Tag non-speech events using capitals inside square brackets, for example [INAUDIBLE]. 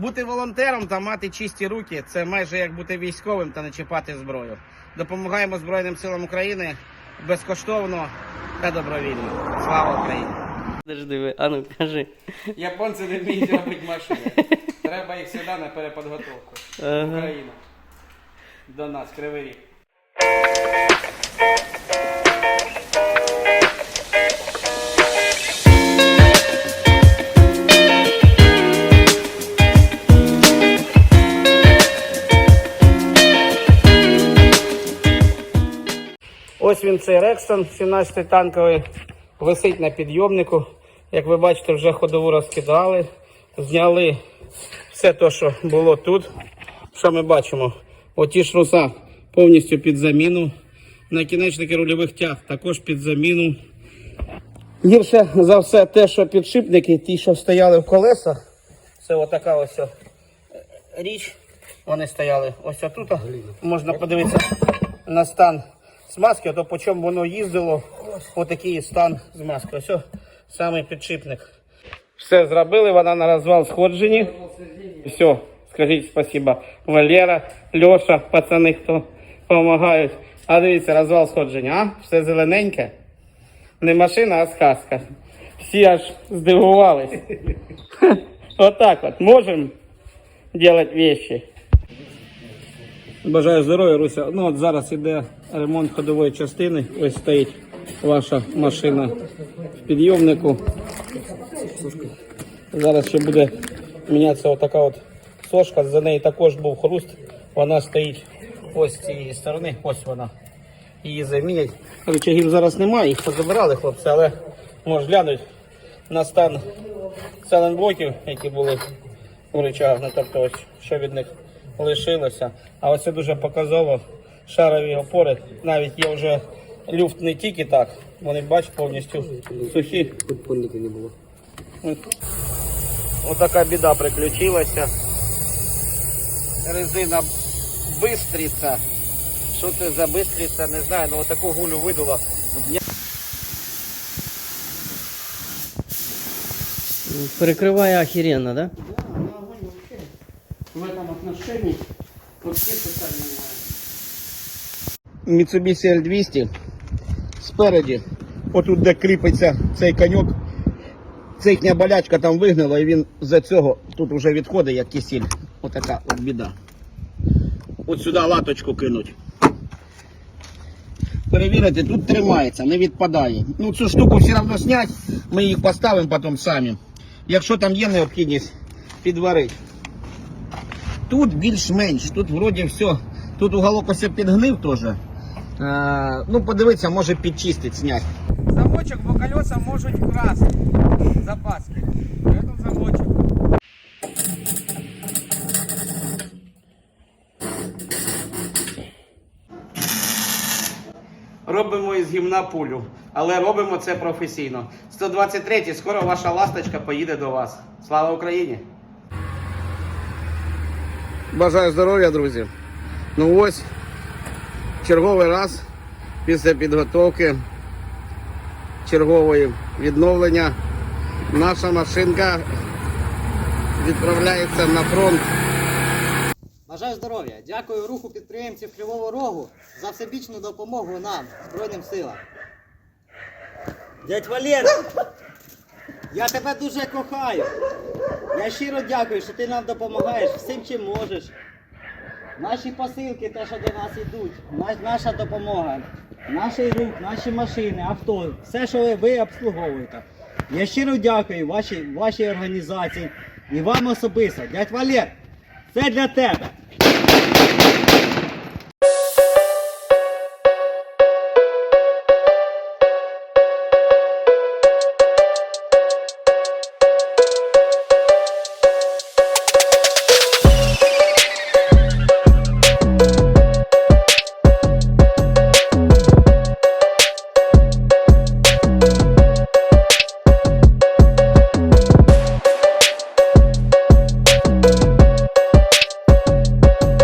Бути волонтером та мати чисті руки це майже як бути військовим та не чіпати зброю. Допомагаємо Збройним силам України безкоштовно та добровільно. Слава Україні! Подожди, ви, а ну кажи. Японці не вміють робити машини. Треба їх сюди на переподготовку. Ага. Україна. До нас, Кривий Ріг. Ось він цей Рекстон 17 танковий, висить на підйомнику. Як ви бачите, вже ходову розкидали, зняли все те, що було тут. Що ми бачимо? Оті шруса повністю під заміну. Накінечники рульових тяг також під заміну. Гірше за все те, що підшипники, ті, що стояли в колесах, це отака ось е, річ. Вони стояли ось отут. Можна подивитися на стан змазки, а то по чому воно їздило, отакий стан змазки. Ось саме підшипник. Все зробили, вона на розвал сходжені. Все, скажіть спасибо. Валера, Льоша, пацани, хто допомагають. А дивіться, розвал сходження, а? Все зелененьке. Не машина, а сказка. Всі аж здивувались. [LAUGHS] Отак от. Можемо робити вещи. Бажаю здоров'я, Руся. Ну от зараз іде ремонт ходової частини. Ось стоїть ваша машина в підйомнику. Зараз ще буде мінятися отака от сошка. За неї також був хруст. Вона стоїть ось з цієї сторони. Ось вона. Її замінять. Рычагів зараз немає, їх позабирали хлопці, але може глянуть на стан селенблоків, які були у речах. Ну, тобто ось що від них лишилося. А ось це дуже показово. Шарові опори. Навіть є вже люфт не тільки так. Вони бач повністю сухі. Підпольника не було. Отака біда приключилася. Резина бистриця. Що це за бистриця, не знаю, але отаку гулю видула. Перекриває охеренно, да? В этом отношении вообще питань немає. Mitsubishi L200 спереді, отут де кріпиться цей коньок, це їхня болячка там вигнала і він за цього тут вже відходить як кисіль. Отака от біда. От сюди латочку кинуть. Перевірити, тут тримається, не відпадає. Ну цю штуку все одно зняти, ми їх поставимо потім самі. Якщо там є необхідність, підварити. Тут більш-менш, тут вроді все. Тут уголок ось підгнив теж. Е, ну, подивитися, може підчистить, зняти. Замочок, бо колеса можуть вкрасти. Запаски. Замочок. Робимо із гімна пулю, але робимо це професійно. 123 скоро ваша ласточка поїде до вас. Слава Україні! Бажаю здоров'я, друзі. Ну ось, черговий раз після підготовки чергової відновлення наша машинка відправляється на фронт. Бажаю здоров'я! Дякую руху підприємців Кривого Рогу за всебічну допомогу нам, Збройним силам. Дядь Валера, я тебе дуже кохаю. Я щиро дякую, що ти нам допомагаєш всім, чим можеш. Наші посилки, те, що до нас йдуть, наша допомога, наш рух, наші машини, авто, все, що ви, ви обслуговуєте. Я щиро дякую вашій, вашій організації і вам особисто. Дядь Валер, це для тебе.